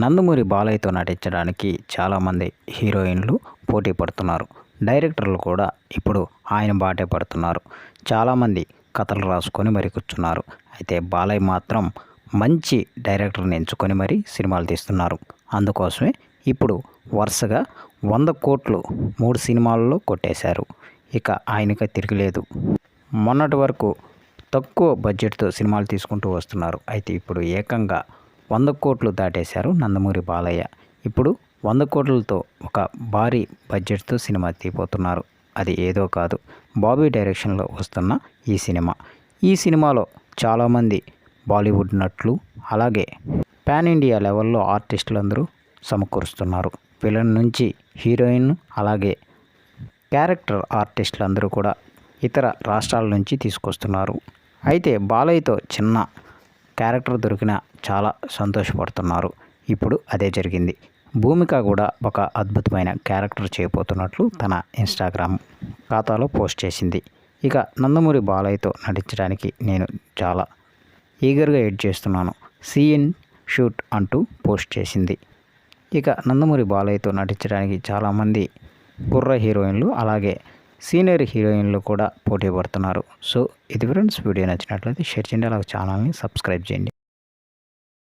నందమూరి బాలయ్యతో నటించడానికి చాలామంది హీరోయిన్లు పోటీ పడుతున్నారు. డైరెక్టర్లు కూడా ఇప్పుడు ఆయన బాటే పడుతున్నారు. చాలామంది కథలు రాసుకొని మరి కూర్చున్నారు. అయితే బాలయ్య మాత్రం మంచి డైరెక్టర్ని ఎంచుకొని మరి సినిమాలు తీస్తున్నారు. అందుకోసమే ఇప్పుడు వరుసగా వంద కోట్లు మూడు సినిమాల్లో కొట్టేశారు. ఇక ఆయనకి తిరగలేదు మొన్నటి వరకు తక్కువ బడ్జెట్తో సినిమాలు తీసుకుంటూ వస్తున్నారు. అయితే ఇప్పుడు ఏకంగా వంద కోట్లు దాటేశారు నందమూరి బాలయ్య. ఇప్పుడు వంద కోట్లతో ఒక భారీ బడ్జెట్తో సినిమా తీయబోతున్నారు. అది ఏదో కాదు. బాబీ డైరెక్షన్లో వస్తున్న ఈ సినిమా. ఈ సినిమాలో చాలామంది బాలీవుడ్ నటులు అలాగే పాన్ ఇండియా లెవెల్లో ఆర్టిస్టులు అందరూ సమకూరుస్తున్నారు. విలన్ నుంచి హీరోయిన్ అలాగే క్యారెక్టర్ ఆర్టిస్టులు అందరూ కూడా ఇతర రాష్ట్రాల నుంచి తీసుకొస్తున్నారు. అయితే బాలయ్యతో చిన్న క్యారెక్టర్ దొరికిన చాలా సంతోషపడుతున్నారు. ఇప్పుడు అదే జరిగింది. భూమిక కూడా ఒక అద్భుతమైన క్యారెక్టర్ చేయబోతున్నట్లు తన ఇన్స్టాగ్రామ్ ఖాతాలో పోస్ట్ చేసింది. ఇక నందమూరి బాలయ్యతో నటించడానికి నేను చాలా ఈగర్గా ఎడ్ చేస్తున్నాను. సీఎన్ షూట్ అంటూ పోస్ట్ చేసింది. ఇక నందమూరి బాలయ్యతో నటించడానికి చాలామంది కుర్ర హీరోయిన్లు అలాగే సీనియర్ హీరోయిన్లు కూడా పోటీ పడుతున్నారు. సో ఇది ఫ్రెండ్స్ వీడియో నచ్చినట్లయితే షేర్ చేయండి. అలాగే ఛానల్ని సబ్స్క్రైబ్ చేయండి.